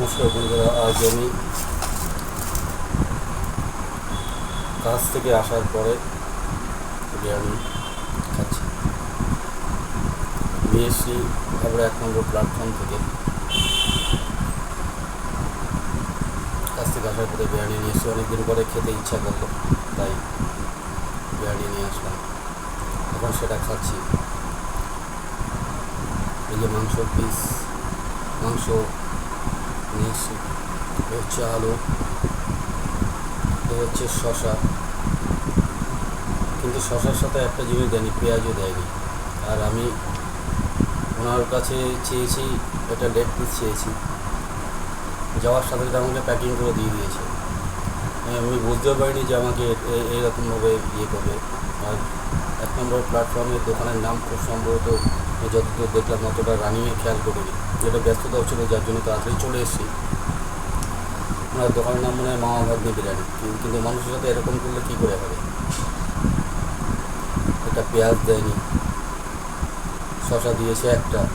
নমস্কার বন্ধুরা, আজ আমি কাজ থেকে আসার পরে বিরিয়ানি খাচ্ছি এসছি হাবড়া এক নম্বর প্ল্যাটফর্ম থেকে। কাজ থেকে আসার পরে বিরিয়ানি নিয়ে এসছি। অনেকদিন পরে খেতে ইচ্ছা করল, তাই বিরিয়ানি নিয়ে আসলাম। এখন সেটা খাচ্ছি। এই যে মাংসর পিস মাংস নিয়ে এসছি হচ্ছে আলু হচ্ছে শশা কিন্তু শশার সাথে একটা জিনিস দেয়নি, পেঁয়াজও দেয়নি। আর আমি ওনার কাছে চেয়েছি একটা লেগ পিস চেয়েছি। যাওয়ার সাথে সাথে আমাকে প্যাকিং করে দিয়ে দিয়েছে। আমি বুঝতেও পারিনি যে আমাকে এ- এইরকমভাবে ইয়ে করবে। আর এক নম্বর প্ল্যাটফর্মের দোকানের নাম খুব সম্ভবত যতদূর দেখলাম অতটা রানিংয়ে খেয়াল করিনি। যেটা ব্যস্ততাও ছিল, যার জন্য তাড়াতাড়ি চলে এসেছি। ওনার দোকানের নাম মনে হয় মামা ভাগ্নি বিরিয়ানি। কিন্তু মানুষের সাথে এরকম করলে কী করে হবে? একটা পেঁয়াজ দেয়নি। শশা দিয়েছে একটা।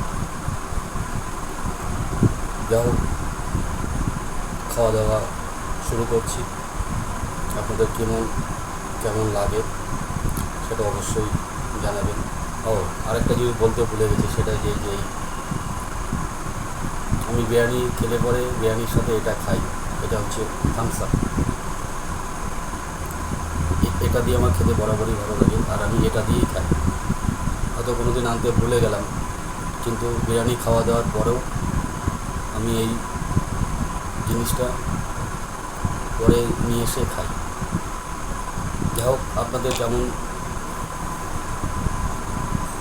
যা হোক, খাওয়া দাওয়া শুরু করছি। আপনাদের কেমন কেমন লাগে সেটা অবশ্যই জানাবেন। ও, আরেকটা জিনিস বলতে ভুলে গেছি সেটা যে যে আমি বিরিয়ানি খেলে পরে বিরিয়ানির সাথে এটা খাই, এটা হচ্ছে থামস আপ এটা দিয়ে আমার খেতে বরাবরই ভালো লাগে, আর আমি এটা দিয়েই খাই। হয়তো কোনো দিন আনতে ভুলে গেলাম, কিন্তু বিরিয়ানি খাওয়া দাওয়ার পরেও আমি এই জিনিসটা পরে নিয়ে এসে খাই। যাই হোক আপনাদের কেমন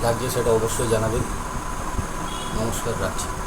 লাগছে সেটা অবশ্যই জানাবেন। নমস্কার রাখছি।